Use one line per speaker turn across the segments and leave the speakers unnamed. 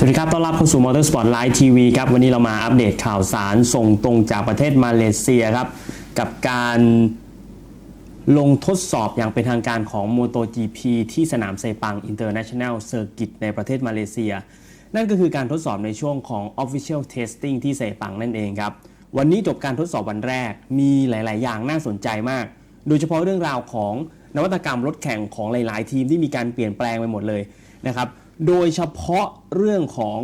สวัสดีครับ ต้อนรับเข้าสู่ Motorsport Live TV ครับ วันนี้เรามาอัปเดตข่าวสารส่งตรงจากประเทศมาเลเซียครับ กับการลงทดสอบอย่างเป็นทางการของ MotoGP ที่สนามเซปัง International Circuit ในประเทศมาเลเซีย นั่นก็คือการทดสอบในช่วงของ Official Testing ที่เซปังนั่นเองครับ วันนี้จบการทดสอบวันแรก มีหลาย ๆ อย่างน่าสนใจมาก โดยเฉพาะเรื่องราวของนวัตกรรมรถแข่งของหลาย ๆ ทีมที่มีการเปลี่ยนแปลงไปหมดเลยนะครับ โดยเฉพาะเรื่องของ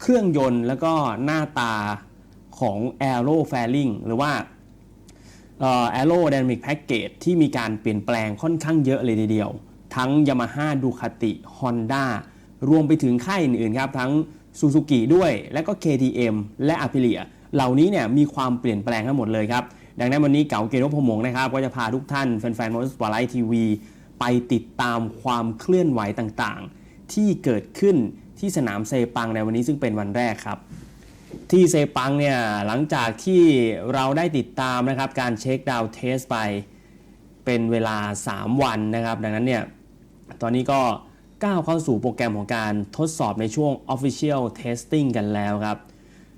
เครื่องยนต์แล้วก็หน้าตาของ Aero Fairing หรือว่าเอ่อ aerodynamic package ที่มีการเปลี่ยนแปลงค่อนข้างเยอะเลยทีเดียว ทั้ง Yamaha Ducati Honda รวมไปถึงค่ายอื่นๆครับ ทั้ง Suzuki ด้วย และก็ KTM และ Aprilia เหล่านี้เนี่ยมีความเปลี่ยนแปลงทั้งหมดเลยครับดังนั้นวันนี้เก๋าเกณฑ์พมงนะครับ ก็จะพาทุกท่านแฟนๆ Motorsport Live TV ไปติดตามความเคลื่อนไหวต่างๆ ที่เกิดขึ้นที่สนามเซปังในวันนี้ซึ่งเป็นวันแรกครับ ที่เซปังเนี่ยหลังจากที่เราได้ติดตามนะครับการเช็คดาวเทสไปเป็นเวลา 3 วันนะครับ ดังนั้นเนี่ยตอนนี้ก็ก้าวเข้าสู่โปรแกรมของการทดสอบในช่วง Official Testing กันแล้วครับ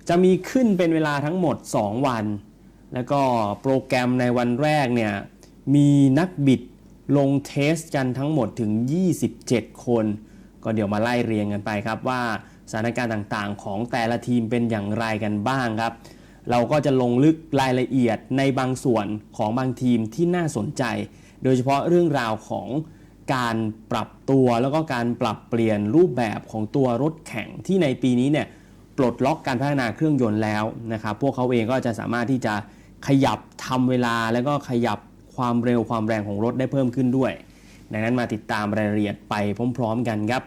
จะมีขึ้นเป็นเวลาทั้งหมด 2 วัน แล้วก็โปรแกรมในวันแรกเนี่ยมีนักบิดลงเทสกันทั้งหมดถึง 27 คน ก็เดี๋ยวมาไล่เรียงกันไปครับว่าสถานการณ์ต่างๆ ของแต่ละทีมเป็นอย่างไรกันบ้างครับ เราก็จะลงลึกรายละเอียดในบางส่วนของบางทีมที่น่าสนใจ โดยเฉพาะเรื่องราวของการปรับตัวแล้วก็การปรับเปลี่ยนรูปแบบของตัวรถแข่งที่ในปีนี้เนี่ยปลดล็อกการพัฒนาเครื่องยนต์แล้วนะครับพวกเขาเองก็จะสามารถที่จะขยับทำเวลาแล้วก็ขยับความเร็วความแรงของรถได้เพิ่มขึ้นด้วย ดังนั้นมาติดตามรายละเอียดไปพร้อม ๆ กันครับ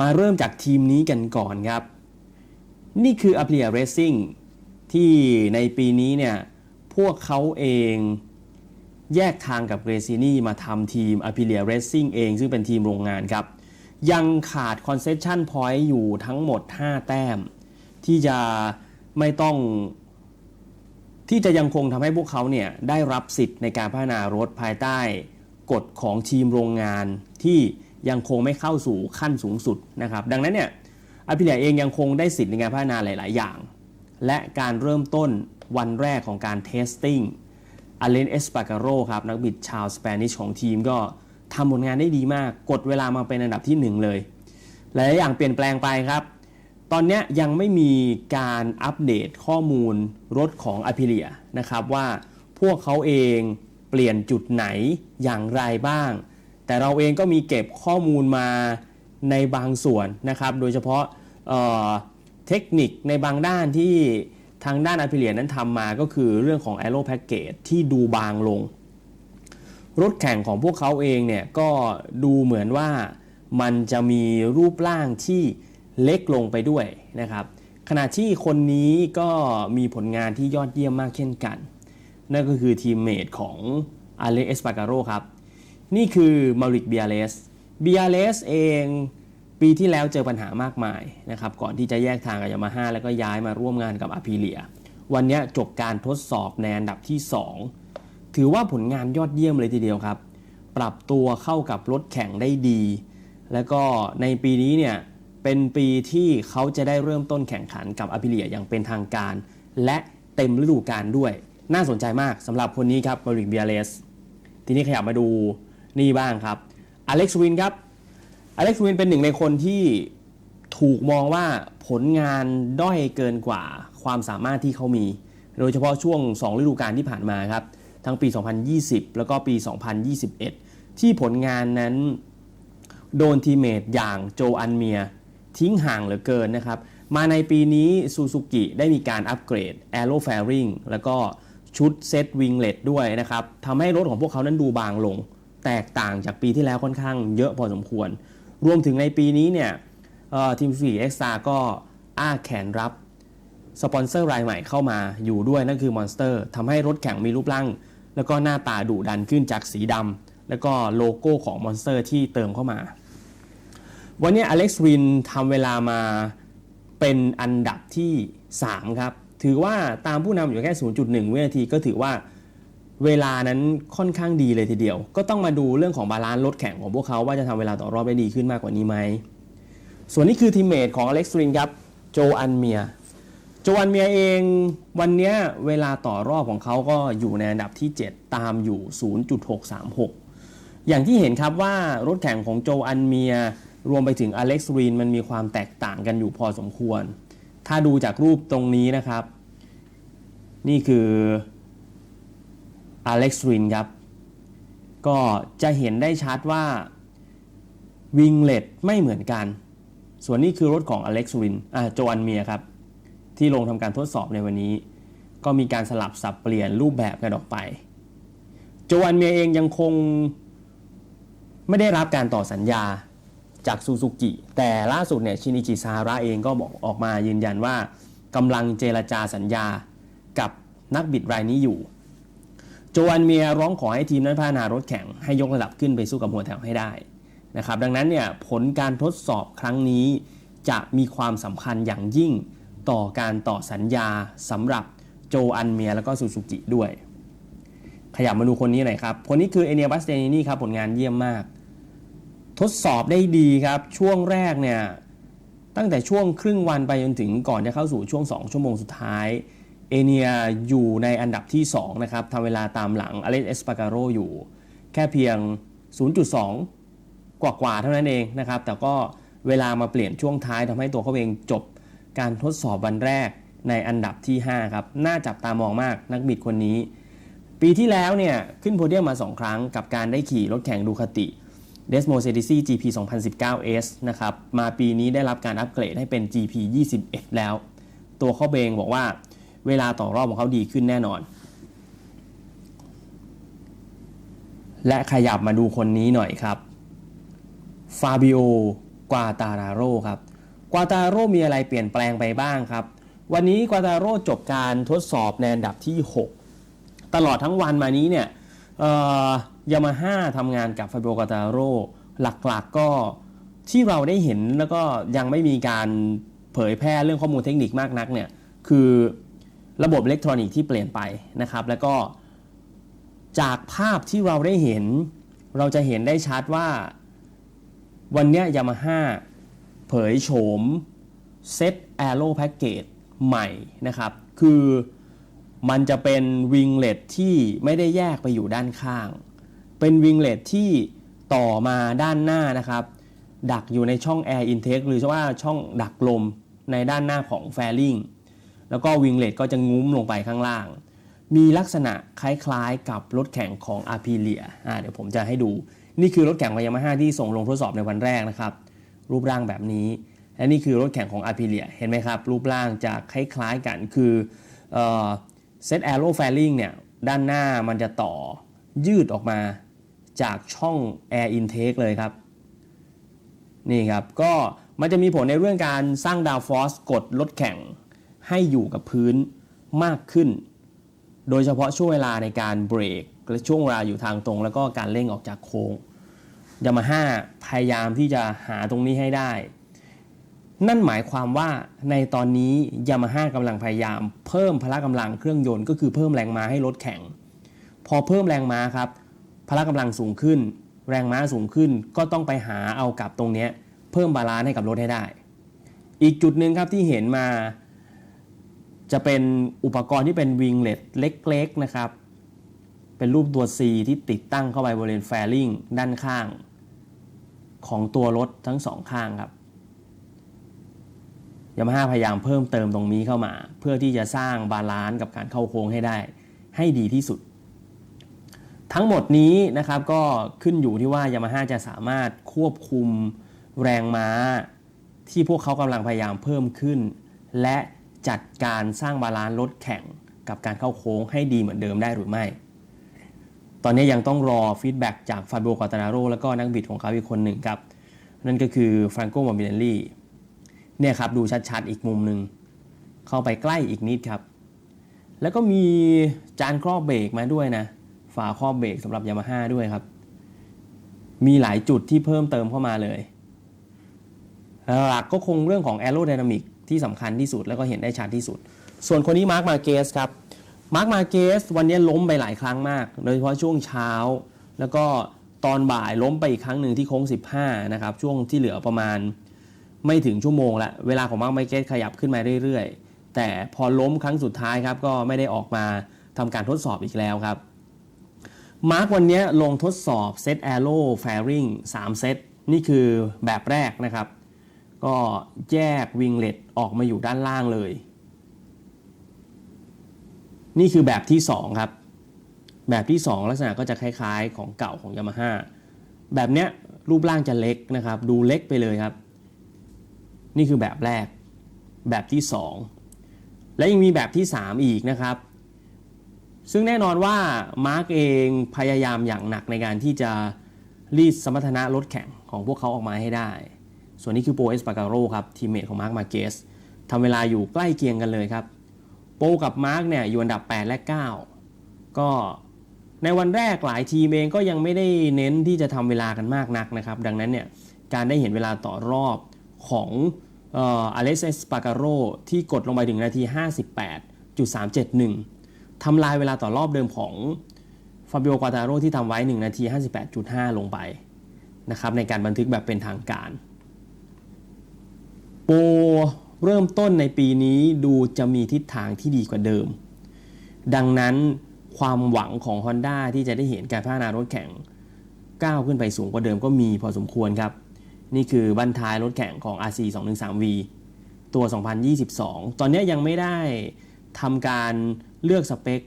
มาเริ่มจากทีมนี้กันก่อนครับ นี่คือ a p r i l i a Racing ที่ในปีนี้เนี่ย พวกเขาเองแยกทางกับเรซินี่มาทำทีม a p r i l i a Racing เองซึ่งเป็นทีมโรงงานครับ ยังขาด Concession Point อยู่ทั้งหมด 5 แต้ม ที่จะไม่ต้องที่จะยังคงทำให้พวกเขาเนี่ยได้รับสิทธิ์ในการพัฒนารถภายใต้กฎของทีมโรงงานที่ ยังคงไม่เข้าสู่ขั้นสูงสุดนะครับ ดังนั้นเนี่ยอาพิเลียเองยังคงได้สิทธิ์ในการพัฒนาหลาย ๆ อย่าง และการเริ่มต้นวันแรกของการเทสติ้งอเลนเอสปาการโรครับนักบิดชาวสเปนิชของทีมก็ทำผลงานได้ดีมาก กดเวลามาเป็นอันดับที่ 1 เลย หลายๆอย่างเปลี่ยนแปลงไปครับ ตอนนี้ยังไม่มีการอัปเดตข้อมูลรถของอ p ิเลียนะครับว่าพวกเขาเองเปลี่ยนจุดไหนอย่างไรบ้าง แต่เราเองก็มีเก็บข้อมูลมาในบางส่วนนะครับ โดยเฉพาะเเทคนิคในบางด้านที่ทางด้านอ p ิเลียนั้นทำมาก็คือเรื่องของ Aero Package ที่ดูบางลง รถแข่งของพวกเขาเองเนี่ยก็ดูเหมือนว่ามันจะมีรูปร่างที่เล็กลงไปด้วยนะครับ ขณะที่คนนี้ก็มีผลงานที่ยอดเยี่ยมมากเช่นกัน นั่นก็คือทีมเมทของอเล็กเอสปาการโรครับ นี่คือมาริกเบียเลสเบียเลสเองปีที่แล้วเจอปัญหามากมายนะครับก่อนที่จะแยกทางกับยามาฮ่าแล้วก็ย้ายมาร่วมงานกับอาพีเลีย วันนี้จบการทดสอบในอันดับที่ 2 ถือว่าผลงานยอดเยี่ยมเลยทีเดียวครับ ปรับตัวเข้ากับรถแข่งได้ดี แล้วก็ในปีนี้เนี่ยเป็นปีที่เขาจะได้เริ่มต้นแข่งขันกับอาพิเลียอย่างเป็นทางการ และเต็มฤดูกาลด้วย น่าสนใจมากสำหรับคนนี้ครับมาริกเบียเลสทีนี้ขยับมาดู นี่บ้างครับอเล็กซ์วินครับอเล็กซ์วินเป็นหนึ่งในคนที่ถูกมองว่าผลงานด้อยเกินกว่าความสามารถที่เขามี โดยเฉพาะช่วง 2 ฤดูกาลที่ผ่านมาครับ ทั้งปี 2020 แล้วก็ปี 2021 ที่ผลงานนั้นโดนทีเมทอย่างโจอันเมีย ทิ้งห่างเหลือเกินนะครับ มาในปีนี้ซูซูกิได้มีการอัปเกรด Aero Fairing แล้วก็ชุดเซตวิงเล t ด้วยนะครับทำให้รถของพวกเขานั้นดูบางลง แตกต่างจากปีที่แล้วค่อนข้างเยอะพอสมควร รวมถึงในปีนี้เนี่ยทีมฟีเอ็กซ์ตาก็อ้าแขนรับสปอนเซอร์รายใหม่เข้ามาอยู่ด้วยนั่นคือ Monster ทำให้รถแข่งมีรูปร่าง แล้วก็หน้าตาดุดันขึ้นจากสีดำแล้วก็โลโก้ของ Monster ที่เติมเข้ามา วันนี้อเล็กซ์วินทำเวลามาเป็นอันดับที่ 3 ครับ ถือว่าตามผู้นำอยู่แค่ 0.1 วินาทีก็ถือว่า เวลานั้นค่อนข้างดีเลยทีเดียว ก็ต้องมาดูเรื่องของบาลานซ์รถแข่งของพวกเขาว่าจะทำเวลาต่อรอบได้ดีขึ้นมากกว่านี้ไหม ส่วนนี้คือทีมเมทของอเล็กซ์รินครับโจอันเมียโจอันเมียเองวันนี้เวลาต่อรอบของเขาก็อยู่ในอันดับที่ 7 ตามอยู่ 0.636 อย่างที่เห็นครับว่ารถแข่งของโจอันเมียรวมไปถึงอเล็กซ์รินมันมีความแตกต่างกันอยู่พอสมควร ถ้าดูจากรูปตรงนี้นะครับ นี่คือ อเล็กซ์รินครับ ก็จะเห็นได้ชัดว่าวิงเลตไม่เหมือนกัน ส่วนนี้คือรถของอเล็กซ์รินอ่าโจอันเมียครับ ที่ลงทำการทดสอบในวันนี้ ก็มีการสลับสับเปลี่ยนรูปแบบกันออกไป โจอันเมียเองยังคงไม่ได้รับการต่อสัญญาจากซูซูกิแต่ล่าสุดเนี่ยชินิจิซาระเองก็บอกออกมายืนยันว่ากำลังเจรจาสัญญากับนักบิดรายนี้อยู่ โจอันเมียร้องขอให้ทีมนั้นพัฒนารถแข่งให้ยกระดับขึ้นไปสู้กับหัวแถวให้ได้นะครับดังนั้นเนี่ยผลการทดสอบครั้งนี้จะมีความสำคัญอย่างยิ่งต่อการต่อสัญญาสำหรับโจอันเมียแล้วก็ซูซูกิด้วย ขยับมาดูคนนี้หน่อยครับ คนนี้คือเอเนียบัสเตนินี่ครับผลงานเยี่ยมมาก ทดสอบได้ดีครับ ช่วงแรกเนี่ยตั้งแต่ช่วงครึ่งวันไปจนถึงก่อนจะเข้าสู่ช่วง 2 ชั่วโมงสุดท้าย เอเนียอยู่ในอันดับที่ 2 นะครับทำเวลาตามหลังอเล็กเอสปาการโรอยู่ แค่เพียง 0.2 กว่าๆเท่านั้นเองนะครับ แต่ก็เวลามาเปลี่ยนช่วงท้ายทำให้ตัวเขาเองจบการทดสอบวันแรกในอันดับที่ 5 ครับ น่าจับตามองมากนักบิดคนนี้ ปีที่แล้วเนี่ย ขึ้นโพเดียมมา 2 ครั้งกับการได้ขี่รถแข่งดูคติ Desmo c d c GP 2019 S นะครับ มาปีนี้ได้รับการอัปเกรดให้เป็น GP 21 แล้ว ตัวเขาเองบอกว่า เวลาต่อรอบของเขาดีขึ้นแน่นอน และขยับมาดูคนนี้หน่อยครับฟาบิโอกวาตาราโรครับ กวาตาโรมีอะไรเปลี่ยนแปลงไปบ้างครับ วันนี้กวาตาโรจบการทดสอบในอันดับที่ 6 ตลอดทั้งวันมานี้เนี่ยยามาฮ่าทำงานกับฟาบิโอกวาตาโรหลักๆก็ที่เราได้เห็นแล้วก็ยังไม่มีการเผยแพร่เรื่องข้อมูลเทคนิคมากนักเนี่ย คือ ระบบอิเล็กทรอนิกส์ที่เปลี่ยนไปนะครับ แล้วก็จากภาพที่เราได้เห็น เราจะเห็นได้ชัดว่าวันนี้ยามาฮ่าเผยโฉมเซตแอโร่แพ็กเกจใหม่นะครับ คือมันจะเป็นวิงเลตที่ไม่ได้แยกไปอยู่ด้านข้าง เป็นวิงเลตที่ต่อมาด้านหน้านะครับ ดักอยู่ในช่อง Air Intake หรือว่าช่องดักลมในด้านหน้าของแฟลิง แล้วก็วิงเลตก็จะงุ้มลงไปข้างล่าง มีลักษณะคล้ายๆกับรถแข่งของ a p i l i a อ่าเดี๋ยวผมจะให้ดู นี่คือรถแข่งของยามาฮ่าที่ส่งลงทดสอบในวันแรกนะครับ รูปร่างแบบนี้ และนี่คือรถแข่งของ a p i l i a เห็นไหมครับ รูปร่างจะคล้ายๆกันคือเซตแอโรแฟลิงเนี่ยด้านหน้ามันจะต่อยืดออกมาจากช่อง Air Intake เลยครับ นี่ครับ ก็มันจะมีผลในเรื่องการสร้างดาวฟอสกดรถแข่ง ให้อยู่กับพื้นมากขึ้น โดยเฉพาะช่วงเวลาในการเบรกและช่วงเวลาอยู่ทางตรง แล้วก็การเร่งออกจากโค้งยามาฮ่าพยายามที่จะหาตรงนี้ให้ได้ นั่นหมายความว่าในตอนนี้ยามาฮ่ากำลังพยายามเพิ่มพละกำลังเครื่องยนต์ก็คือเพิ่มแรงม้าให้รถแข่งพอเพิ่มแรงม้าครับพละกำลังสูงขึ้น แรงม้าสูงขึ้นก็ต้องไปหาเอากับตรงนี้เพิ่มบาลานซ์ให้กับรถให้ได้ อีกจุดหนึ่งครับที่เห็นมา จะเป็นอุปกรณ์ที่เป็นวิงเลตเล็กๆนะครับ เป็นรูปตัว C ที่ติดตั้งเข้าไปบริเวณแฟลิงด้านข้าง ของตัวรถทั้งสองข้างครับยามาฮ่าพยายามเพิ่มเติมตรงนี้เข้ามา เพื่อที่จะสร้างบาลานซ์กับการเข้าโค้งให้ได้ ให้ดีที่สุด ทั้งหมดนี้นะครับก็ขึ้นอยู่ที่ว่ายามาฮ่าจะสามารถควบคุมแรงม้า ที่พวกเขากำลังพยายามเพิ่มขึ้น และ จัดการสร้างบาลานซ์รถแข่งกับการเข้าโค้งให้ดีเหมือนเดิมได้หรือไม่ ตอนนี้ยังต้องรอฟีดแบ็กจากฟาโบกาตานาโรแล้วก็นักบิดของเขาอีกคนหนึ่งครับ นั่นก็คือฟรานโกมาบิเนลลี่เนี่ยครับดูชัดๆอีกมุมหนึ่งเข้าไปใกล้อีกนิดครับ แล้วก็มีจานครอบเบรกมาด้วยนะ ฝาครอบเบรกสำหรับยามาฮ่าด้วยครับ มีหลายจุดที่เพิ่มเติมเข้ามาเลยหลักก็คงเรื่องของแอโรไดนามิก ที่สำคัญที่สุดแล้วก็เห็นได้ชัดที่สุด ส่วนคนนี้มาร์คมาเกสครับมาร์คมาเกสวันนี้ล้มไปหลายครั้งมาก โดยเฉพาะช่วงเช้า แล้วก็ตอนบ่ายล้มไปอีกครั้งหนึ่งที่โค้ง 15 นะครับ ช่วงที่เหลือประมาณไม่ถึงชั่วโมงละเวลาของมาร์กมาเก็ตขยับขึ้นมาเรื่อยๆ แต่พอล้มครั้งสุดท้ายครับก็ไม่ได้ออกมาทำการทดสอบอีกแล้วครับมาร์กวันนี้ลงทดสอบเซตแอโร่แฟริง3เซตนี่คือแบบแรกนะครับ ก็แยกวิงเล็ตออกมาอยู่ด้านล่างเลย นี่คือแบบที่ 2 ครับ แบบที่ 2 ลักษณะก็จะคล้ายๆ ของเก่าของ Yamaha แบบเนี้ยรูปร่างจะเล็กนะครับ ดูเล็กไปเลยครับ นี่คือแบบแรก แบบที่ 2 และยังมีแบบที่ 3 อีกนะครับ ซึ่งแน่นอนว่ามาร์กเองพยายามอย่างหนักในการที่จะรีดสมรรถนะรถแข่งของพวกเขาออกมาให้ได้ ส่วนนี้คือโปเอสปาการโรครับทีมเมทของมาร์กมาเกสทำเวลาอยู่ใกล้เคียงกันเลยครับ โปกับมาร์กเนี่ยอยู่อันดับ 8 และ 9 ก็ในวันแรกหลายทีมเองก็ยังไม่ได้เน้นที่จะทำเวลากันมากนักนะครับ ดังนั้นเนี่ยการได้เห็นเวลาต่อรอบของอเล็กซ์สปาการโรที่กดลงไปถึงนาที 58.371 ทำลายเวลาต่อรอบเดิมของฟาบิโอ ควาตาโรที่ทำไว้ 1 นาที 58.5 ลงไปนะครับในการบันทึกแบบเป็นทางการ โปรเริ่มต้นในปีนี้ดูจะมีทิศทางที่ดีกว่าเดิม ดังนั้นความหวังของ Honda ที่จะได้เห็นการพัฒนารถแข่งก้าวขึ้นไปสูงกว่าเดิมก็มีพอสมควรครับ นี่คือบันท้ายรถแข่งของ RC 213V ตัว 2022 ตอนนี้ยังไม่ได้ทำการเลือกสเปค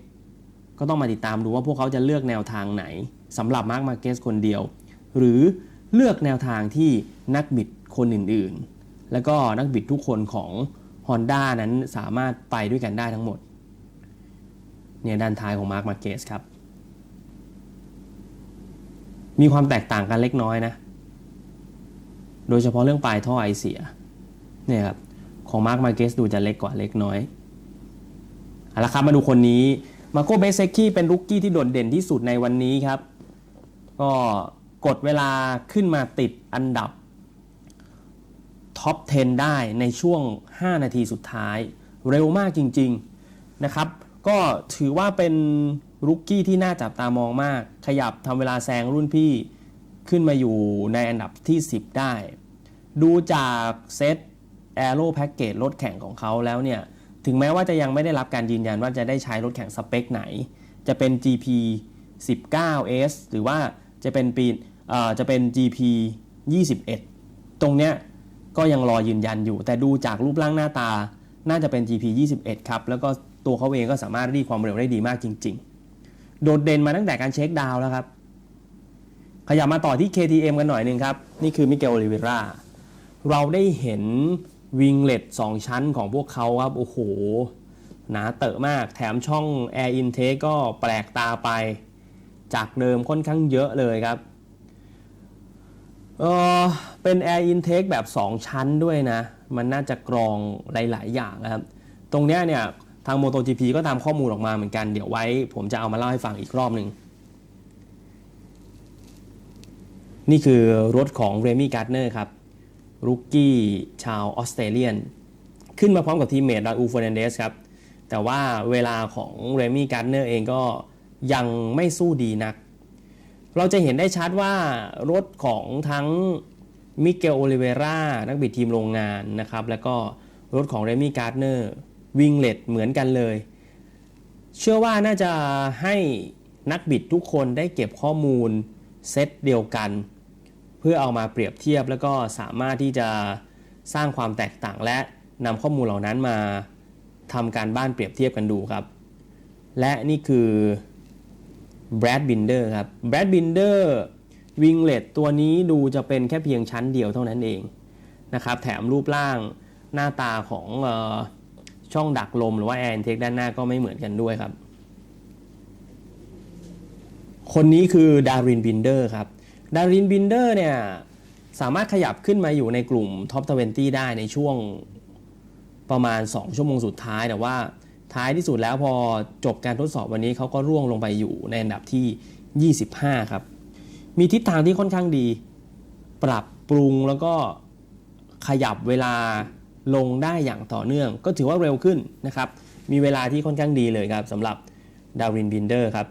ก็ต้องมาติดตามดูว่าพวกเขาจะเลือกแนวทางไหนสำหรับมาร์ m มาเกสคนเดียว หรือเลือกแนวทางที่นักบิดคนอื่นๆ แล้วก็นักบิดทุกคนของ Honda นั้นสามารถไปด้วยกันได้ทั้งหมด เนี่ยด้านท้ายของมาร์ m มาเกสครับ มีความแตกต่างกันเล็กน้อยนะ โดยเฉพาะเรื่องปลายท่อไอเสีย เนี่ยครับ ของมาร์ m มาเกสดูจะเล็กกว่าเล็กน้อยเอาละครับมาดูคนนี้มาโกเบเซกี้เป็นรุกกี้ที่โดดเด่นที่สุดในวันนี้ครับ ก็กดเวลาขึ้นมาติดอันดับ ท็อป 10 ได้ในช่วง 5 นาทีสุดท้าย เร็วมากจริง ๆ นะครับ ก็ถือว่าเป็นรุกกี้ที่น่าจับตามองมาก ขยับทำเวลาแซงรุ่นพี่ขึ้นมาอยู่ในอันดับที่ 10 ได้ ดูจากเซต Aero Package รถแข่งของเขาแล้วเนี่ย ถึงแม้ว่าจะยังไม่ได้รับการยืนยันว่าจะได้ใช้รถแข่งสเปคไหน จะเป็น GP 19S หรือว่าจะเป็นปีเอ่อจะเป็น GP 21 ตรงเนี้ย ก็ยังรอยืนยันอยู่ แต่ดูจากรูปร่างหน้าตาน่าจะเป็น GP 21 ครับ แล้วก็ตัวเขาเองก็สามารถรีดความเร็วได้ดีมากจริง ๆ โดดเด่นมาตั้งแต่การเช็คดาวแล้วครับ ขยับมาต่อที่ KTM กันหน่อยหนึ่งครับ นี่คือมิเกลโอลิเวราเราได้เห็นวิงเลต2 ชั้นของพวกเขาครับ โอ้โห หนาเตอะมาก แถมช่อง Air Intake ก็แปลกตาไป จากเดิมค่อนข้างเยอะเลยครับ เออเป็น Air Intake แบบ 2 ชั้นด้วยนะ มันน่าจะกรองหลาย ๆ อย่างนะครับ ตรงเนี้ยเนี่ยทาง MotoGP ก็ตามข้อมูลออกมาเหมือนกัน เดี๋ยวไว้ ผมจะเอามาเล่าให้ฟังอีกรอบหนึ่ง นี่คือรถของเรมี่การ์ดเนอร์ครับรุกกี้ชาวออสเตรเลียน ขึ้นมาพร้อมกับทีมเมทราอูฟอร์นันเดสครับ แต่ว่าเวลาของเรมี่การ์ดเนอร์เองก็ยังไม่สู้ดีนัก เราจะเห็นได้ชัดว่ารถของทั้งมิเกลโอลิเวรานักบิดทีมโรงงานนะครับ แล้วก็รถของเรมี่การ์ดเนอร์วิงเลดเหมือนกันเลย เชื่อว่าน่าจะให้นักบิดทุกคนได้เก็บข้อมูลเซตเดียวกัน เพื่อเอามาเปรียบเทียบแล้วก็สามารถที่จะสร้างความแตกต่างและนำข้อมูลเหล่านั้นมาทำการบ้านเปรียบเทียบกันดูครับ และนี่คือ แบรดบินเดอร์ครับแบรดบินเดอร์วิงเลตตัวนี้ดูจะเป็นแค่เพียงชั้นเดียวเท่านั้นเองนะครับ แถมรูปร่างหน้าตาของออช่องดักลมหรือว่าแอร์เทคด้านหน้าก็ไม่เหมือนกันด้วยครับ คนนี้คือดารินบินเดอร์ครับดารินบินเดอร์เนี่ยสามารถขยับขึ้นมาอยู่ในกลุ่มท็อป20ได้ในช่วงประมาณ 2 ชั่วโมงสุดท้ายแต่ว่า ท้ายที่สุดแล้วพอจบการทดสอบวันนี้เขาก็ร่วงลงไปอยู่ในอันดับที่ 25 ครับ มีทิศทางที่ค่อนข้างดี ปรับปรุงแล้วก็ขยับเวลาลงได้อย่างต่อเนื่อง ก็ถือว่าเร็วขึ้นนะครับ มีเวลาที่ค่อนข้างดีเลยครับสำหรับดารินบินเดอร์ครับ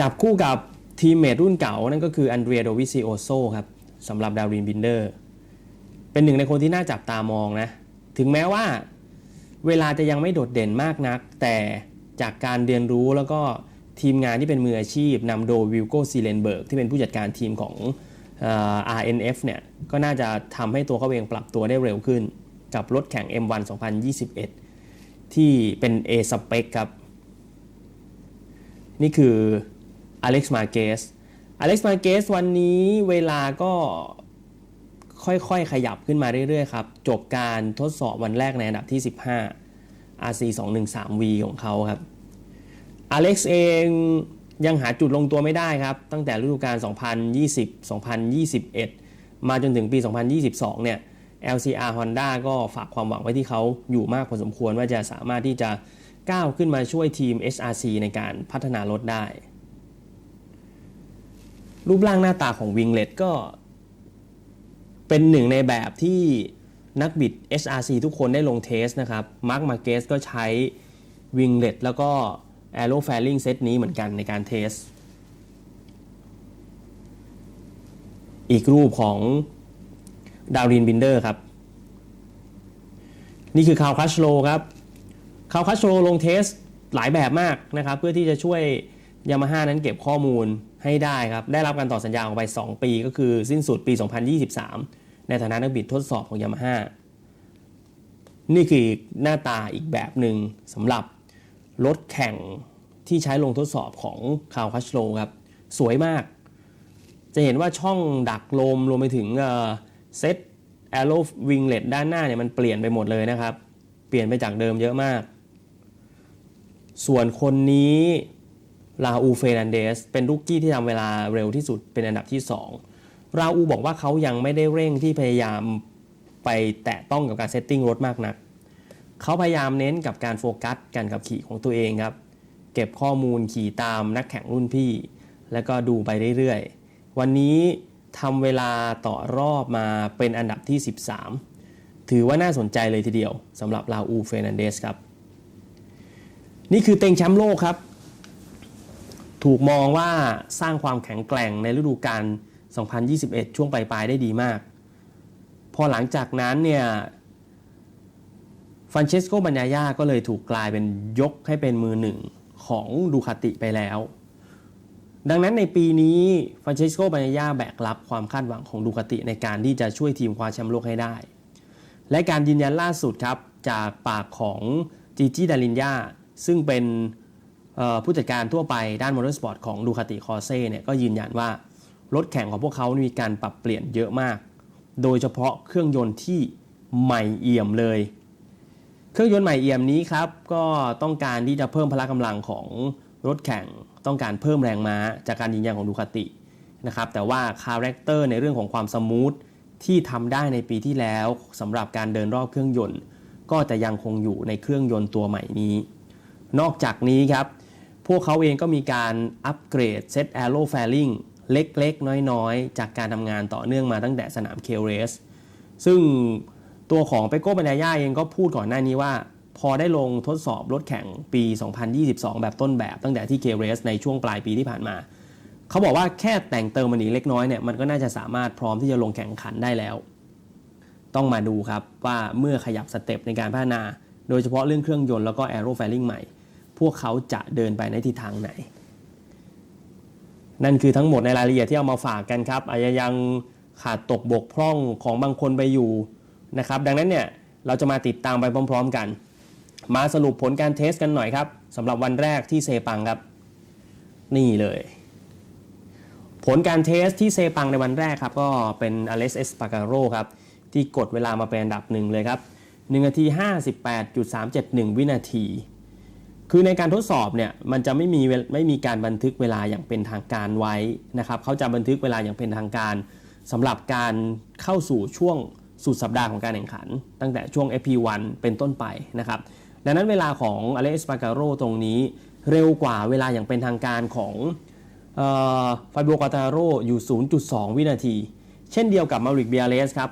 จับคู่กับทีมเมทรุ่นเก่านั่นก็คืออันเดรียโดวิซิโอโซครับสำหรับดารินบินเดอร์ เป็นหนึ่งในคนที่น่าจับตามองนะ ถึงแม้ว่า เวลาจะยังไม่โดดเด่นมากนัก แต่จากการเรียนรู้แล้วก็ทีมงานที่เป็นมืออาชีพนำโดยวิลโกซีเลนเบิร์กที่เป็นผู้จัดการทีมของอ่อ RNF เนี่ยก็น่าจะทำให้ตัวเขาเองปรับตัวได้เร็วขึ้น กับรถแข่ง M1 2021 ที่เป็น A spec ครับ นี่คืออเล็กซ์มาเกสอเล็กซ์มาเกสวันนี้เวลาก็ ค่อยๆ ขยับขึ้นมาเรื่อยๆครับ จบการทดสอบวันแรกในอันดับที่ 15 RC 213V ของเขาครับอเล็กซ์เองยังหาจุดลงตัวไม่ได้ครับ ตั้งแต่ฤดูกาล 2020 2021 มาจนถึงปี 2022 เนี่ย LCR Honda ก็ฝากความหวังไว้ที่เขาอยู่มากพอสมควรว่าจะสามารถที่จะก้าวขึ้นมาช่วยทีม HRC ในการพัฒนารถได้ รูปร่างหน้าตาของวิงเลตก็ เป็นหนึ่งในแบบที่นักบิด HRC ทุกคนได้ลงเทสนะครับมาร์คมาเกสก็ใช้วิงเลตแล้วก็ a e r o f a i r i n g เซตนี้เหมือนกันในการเทส อีกรูปของดาวรินบินเดอร์ครับ นี่คือคาวคัชโลครับคาวคัชโลลงเทสหลายแบบมากนะครับ เพื่อที่จะช่วยยามาฮ่านั้นเก็บข้อมูลให้ได้ครับ ได้รับการต่อสัญญาออกไป 2 ปีก็คือสิ้นสุดปี 2023 ในฐานะนักบิดทดสอบของยามาฮ่านี่คือหน้าตาอีกแบบหนึ่งสำหรับรถแข่งที่ใช้ลงทดสอบของคาวคัชโลครับ สวยมาก จะเห็นว่าช่องดักลมรวมไปถึงเซตแอโรวิงเลตด้านหน้าเนี่ยมันเปลี่ยนไปหมดเลยนะครับ เปลี่ยนไปจากเดิมเยอะมาก ส่วนคนนี้ลาอูเฟรันเดส เป็นลูกกี้ที่ทำเวลาเร็วที่สุดเป็นอันดับที่ 2 ราอูบอกว่าเขายังไม่ได้เร่งที่พยายามไปแตะต้องกับการเซตติ้งรถมากนัก เขาพยายามเน้นกับการโฟกัสการขับขี่ของตัวเองครับ เก็บข้อมูลขี่ตามนักแข่งรุ่นพี่ แล้วก็ดูไปเรื่อยๆ วันนี้ทำเวลาต่อรอบมาเป็นอันดับที่ 13 ถือว่าน่าสนใจเลยทีเดียวสำหรับลาอูเฟรนันเดสครับ นี่คือเต็งแชมป์โลกครับ ถูกมองว่าสร้างความแข็งแกร่งในฤดูกาล 2021 ช่วงปลายๆได้ดีมาก พอหลังจากนั้นเนี่ยฟรานเชสโกบัญญายาก็เลยถูกกลายเป็นยกให้เป็นมือหนึ่งของดูคาติไปแล้ว ดังนั้นในปีนี้ฟรานเชสโกบัญญายาแบกรับความคาดหวังของดูคาติในการที่จะช่วยทีมคว้าแชมป์โลกให้ได้ และการยืนยันล่าสุดครับ จากปากของจีจีดาลินยาซึ่งเป็นผู้จัดการทั่วไปด้านมอเตอร์สปอร์ตของดูคาติคอเซ่เนี่ยก็ยืนยันว่า รถแข่งของพวกเขามีการปรับเปลี่ยนเยอะมาก โดยเฉพาะเครื่องยนต์ที่ใหม่เอี่ยมเลย เครื่องยนต์ใหม่เอี่ยมนี้ครับ ก็ต้องการที่จะเพิ่มพละกำลังของรถแข่ง ต้องการเพิ่มแรงม้าจากการยืนยันของดูคาตินะครับ แต่ว่าคาแรคเตอร์ในเรื่องของความสมูทที่ทำได้ในปีที่แล้วสำหรับการเดินรอบเครื่องยนต์ ก็จะยังคงอยู่ในเครื่องยนต์ตัวใหม่นี้ นอกจากนี้ครับ พวกเขาเองก็มีการอัปเกรดเซตแอโรแฟลิง เล็กๆ น้อยๆ จากการทำงานต่อเนื่องมาตั้งแต่สนามเคเรส ซึ่งตัวของเปโก้ปัญญาเองก็พูดก่อนหน้านี้ว่า พอได้ลงทดสอบรถแข่งปี 2022 แบบต้นแบบตั้งแต่ที่เคเรสในช่วงปลายปีที่ผ่านมา เขาบอกว่าแค่แต่งเติมมันอีกเล็กน้อยเนี่ยมันก็น่าจะสามารถพร้อมที่จะลงแข่งขันได้แล้ว ต้องมาดูครับว่าเมื่อขยับสเต็ปในการพัฒนา โดยเฉพาะเรื่องเครื่องยนต์แล้วก็แอโรไฟลิงใหม่ พวกเขาจะเดินไปในทิศทางไหน นั่นคือทั้งหมดในรายละเอียดที่เอามาฝากกันครับอาจจะยังขาดตกบกพร่องของบางคนไปอยู่นะครับดังนั้นเนี่ยเราจะมาติดตามไปพร้อม ๆ กัน มาสรุปผลการเทสกันหน่อยครับสำหรับวันแรกที่เซปังครับ นี่เลย ผลการเทสที่เซปังในวันแรกครับ ก็เป็นอเลสเอสปาการโรครับ ที่กดเวลามาเป็นอันดับหนึ่งเลยครับ1นาที 58.371 วินาที คือในการทดสอบเนี่ยมันจะไม่มีไม่มีการบันทึกเวลาอย่างเป็นทางการไว้นะครับเขาจะบันทึกเวลาอย่างเป็นทางการสำหรับการเข้าสู่ช่วงสุดสัปดาห์ของการแข่งขัน ตั้งแต่ช่วง FP1 เป็นต้นไปนะครับดังนั้นเวลาของอเล็กซ์ปาการโรตรงนี้เร็วกว่าเวลาอย่างเป็นทางการของฟาบิโอกาตาโรอยู่ 0.2 วินาที เช่นเดียวกับมาริกเบียเลสครับ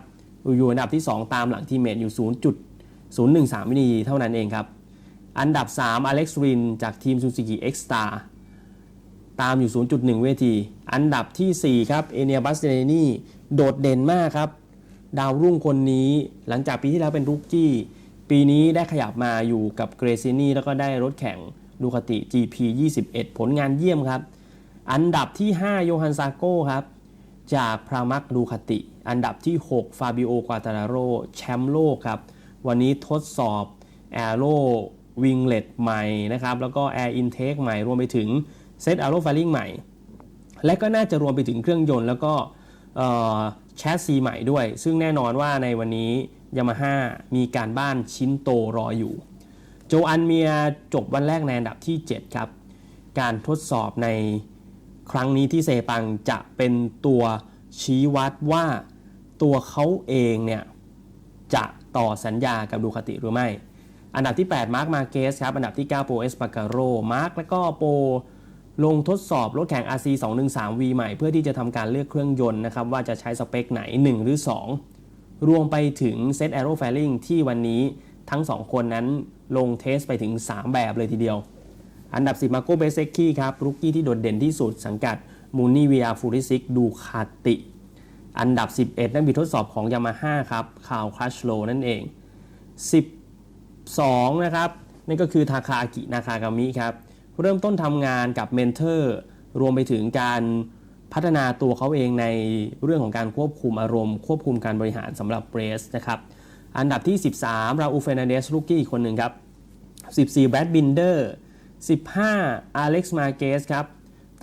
อยู่อันดับที่ 2 ตามหลังทีเมทอยู่ 0.013 วินาทีเท่านั้นเองครับ อันดับ 3 อเล็กซ์รินจากทีม Suzuki X-Star ตามอยู่ 0.1 เวที อันดับทีสี่ 4 ครับ เอเนียบัสเดนีโดดเด่นมากครับ ดาวรุ่งคนนี้หลังจากปีที่แล้วเป็นรุกกี้ ปีนี้ได้ขยับมาอยู่กับเกรซินี่แล้วก็ได้รถแข่งดูคาติ GP 21 ผลงานเยี่ยมครับ อันดับที่ 5 โยฮันซาโก้ครับ จากพรามักดูคาติ อันดับที่ 6 ฟาบิโอกวาตาราโรแชมป์โลกครับ วันนี้ทดสอบแอโร วิงเลตใหม่นะครับ แล้วก็แอร์อินเทคใหม่ รวมไปถึงเซตแอโรฟลิงใหม่ และก็น่าจะรวมไปถึงเครื่องยนต์ แล้วก็แชสซีใหม่ด้วย ซึ่งแน่นอนว่าในวันนี้ยามาฮ่ามีการบ้านชิ้นโตรออยู่ โจอันเมียจบวันแรกในอันดับที่ 7 ครับ การทดสอบในครั้งนี้ที่เซปังจะเป็นตัวชี้วัดว่าตัวเขาเองเนี่ยจะต่อสัญญากับดูคาติหรือไม่ อันดับที่ 8 มาร์คมาเกสครับ อันดับที่ 9 โปเอสปาการโร มาร์คและก็โปลงทดสอบรถแข่ง RC 213V ใหม่เพื่อที่จะทำการเลือกเครื่องยนต์นะครับ ว่าจะใช้สเปคไหน 1 หรือ 2 รวมไปถึงเซตแอโร f ฟลิงที่วันนี้ทั้ง 2 คนนั้นลงเทสไปถึง 3 แบบเลยทีเดียว อันดับ 10 มาโกเบเซกกี้ครับรุกกี้ที่โดดเด่นที่สุดสังกัดมูนี่วีอาฟูริซิกดูคาติ อันดับ 11 นักบิทดสอบของยามาฮ่าครับคาวคลัชโลนั่นเอง 2นะครับนั่นก็คือทาคาอากินาคากามิครับเริ่มต้นทำงานกับเมนเทอร์รวมไปถึงการพัฒนาตัวเขาเองในเรื่องของการควบคุมอารมณ์ ควบคุมการบริหารสำหรับเบรสนะครับอันดับที่ 13 ราอูเฟนเดสลูกี้อีกคนหนึ่งครับ 14 แบดบินเดอร์ 15 อเล็กซ์มาเกสครับ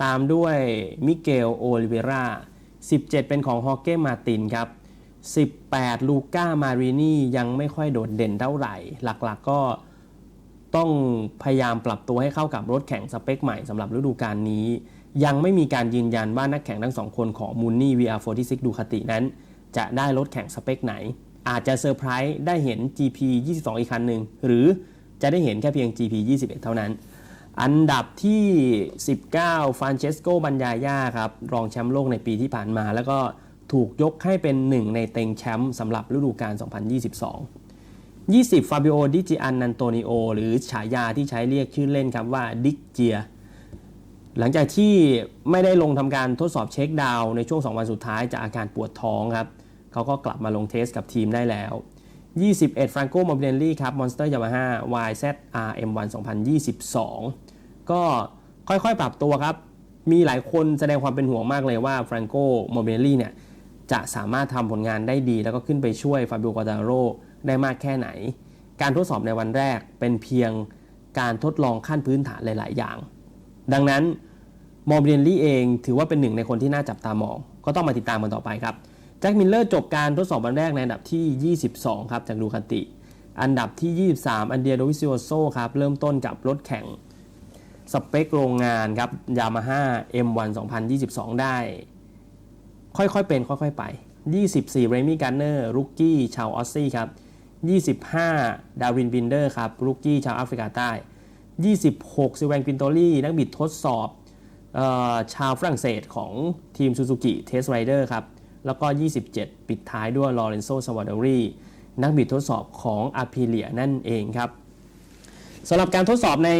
ตามด้วยมิเกล โอลิเวรา 17 เป็นของฮอเก้มาตินครับ 18 ลูก้ามารินียังไม่ค่อยโดดเด่นเท่าไหร่ หลักๆก็ต้องพยายามปรับตัวให้เข้ากับรถแข่งสเปคใหม่สำหรับฤดูกาลนี้ ยังไม่มีการยืนยันว่านักแข่งทั้งสองคนของมูนนี่ VR46 ดูคาตินั้น จะได้รถแข่งสเปคไหน อาจจะเซอร์ไพรส์ได้เห็น GP 22 อีกคันหนึ่ง หรือจะได้เห็นแค่เพียง GP 21 เท่านั้น อันดับที่ 19ฟรานเชสโกบัญญาย่าครับรองแชมป์โลกในปีที่ผ่านมาแล้วก็ ถูกยกให้เป็นหนึ่งในเต็งแชมป์สำหรับฤดูกาล 2022 20 ฟาบิโอ ดิจิอันนันโตนิโอ หรือฉายาที่ใช้เรียกชื่อเล่นครับว่าดิกเจีย หลังจากที่ไม่ได้ลงทำการทดสอบเช็คดาวในช่วง 2 วันสุดท้ายจากอาการปวดท้องครับเขาก็กลับมาลงเทสกับทีมได้แล้ว 21 ฟรานโกโมเบนลี่ครับมอนสเตอร์ยามาฮ่า YZRM1 2022 ก็ค่อยๆ ปรับตัวครับ มีหลายคนแสดงความเป็นห่วงมากเลยว่าฟรานโกโมเบนลี่เนี่ย จะสามารถทำผลงานได้ดี แล้วก็ขึ้นไปช่วยฟาบิโอกาตาโรได้มากแค่ไหน การทดสอบในวันแรกเป็นเพียงการทดลองขั้นพื้นฐานหลาย ๆ อย่าง ดังนั้นมอร์เบนลี่เองถือว่าเป็นหนึ่งในคนที่น่าจับตามอง ก็ต้องมาติดตามกันต่อไปครับแจ็คมิลเลอร์จบการทดสอบวันแรกในอันดับที่ 22 ครับจากดูคาติ อันดับที่ 23 อันเดียโดวิซิโอโซครับเริ่มต้นกับรถแข่งสเปคโรงงานครับยามาฮ่า M1 2022 ได้ ค่อยๆเป็นค่อยๆไป 24 เรมี่การ์เนอร์รุกกี้ชาวออสซี่ครับ25 ดาวินบินเดอร์ครับรุกกี้ชาวแอฟริกาใต้ 26ซิแวนปินโตลี่นักบิดทดสอบออชาวฝรั่งเศสของทีมซูซูกิเทสไรเดอร์ครับ แล้วก็ 27 ปิดท้ายด้วยลอเรนโซซาวาดอรีนักบิดทดสอบของอาพิเลียนั่นเองครับสำหรับการทดสอบใน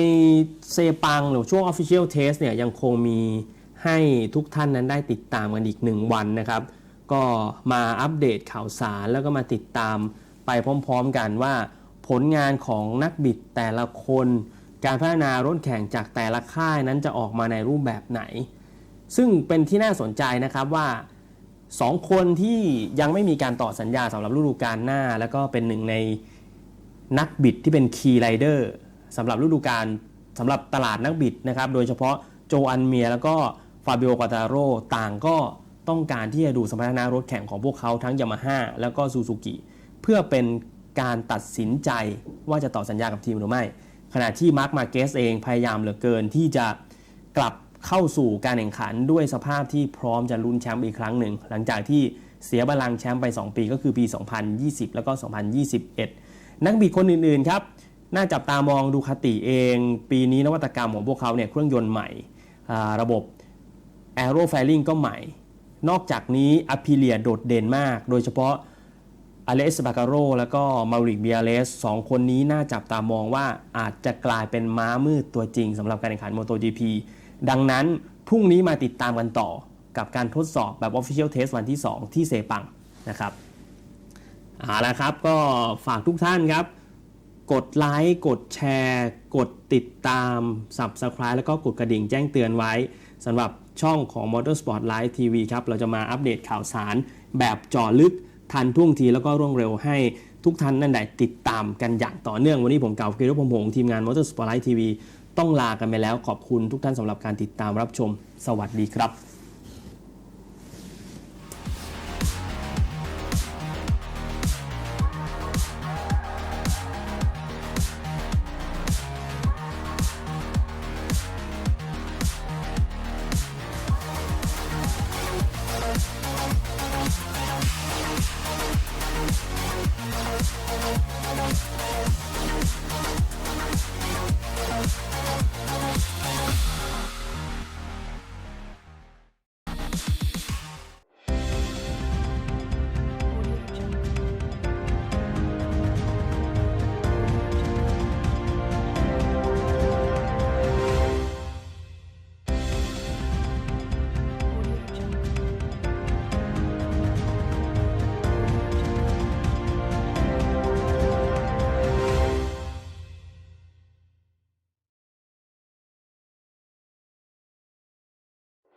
เซปังหรือช่วง Official Test เนี่ยยังคงมี ให้ทุกท่านนั้นได้ติดตามกันอีก1วันนะครับ ก็มาอัปเดตข่าวสารแล้วก็มาติดตามไปพร้อมๆกันว่า ผลงานของนักบิดแต่ละคน การพัฒนารถแข่งจากแต่ละค่ายนั้นจะออกมาในรูปแบบไหน ซึ่งเป็นที่น่าสนใจนะครับว่า2คนที่ยังไม่มีการต่อสัญญาสำหรับฤดูกาลหน้า แล้วก็เป็นหนึ่งในนักบิดที่เป็นคีย์ไรเดอร์สำหรับฤดูกาลสำหรับตลาดนักบิดนะครับ โดยเฉพาะโจอันเมียแล้วก็ ฟาบิโอกาตาโรต่างก็ต้องการที่จะดูสมรรถนะรถแข่งของพวกเขาทั้งยามาฮ่าแล้วก็ซูซูกิเพื่อเป็นการตัดสินใจว่าจะต่อสัญญากับทีมหรือไม่ ขณะที่มาร์คมาเกสเองพยายามเหลือเกินที่จะกลับเข้าสู่การแข่งขันด้วยสภาพที่พร้อมจะลุ้นแชมป์อีกครั้งหนึ่ง หลังจากที่เสียบัลลังแชมป์ไป 2 ปีก็คือปี 2020 แล้วก็ 2021 นักบิดคนอื่นๆครับน่าจับตามองดูคติเอง ปีนี้นวัตกรรมของพวกเขาเนี่ยเครื่องยนต์ใหม่ ระบบ a e r o f i l i n g ก็ใหม่ นอกจากนี้อ p พิเลียโดดเด่นมาก โดยเฉพาะอเลสบาการโรแล้วก็มาริกเบียเลสสองคนนี้น่าจับตามองว่าอาจจะกลายเป็นม้ามืดตัวจริงสำหรับการแข่งขัน MotoGP ดังนั้นพรุ่งนี้มาติดตามกันต่อกับการทดสอบแบบ Official Test วันที่ 2 ที่เซปังนะครับเอาละครับก็ฝากทุกท่านครับ กดไลค์กดแชร์ กดติดตาม Subscribe แล้วก็กดกระดิ่งแจ้งเตือนไว้สำหรับ ช่องของ Motorsport Live TV ครับ เราจะมาอัปเดตข่าวสารแบบจอลึกทันท่วงทีแล้วก็รวดเร็วให้ทุกท่านนั่นใดติดตามกันอย่างต่อเนื่อง วันนี้ผมเก่าเกยรติพงษ์ผงศ์ทีมงาน Motorsport Live TV ต้องลากันไปแล้วขอบคุณทุกท่านสำหรับการติดตามรับชม สวัสดีครับ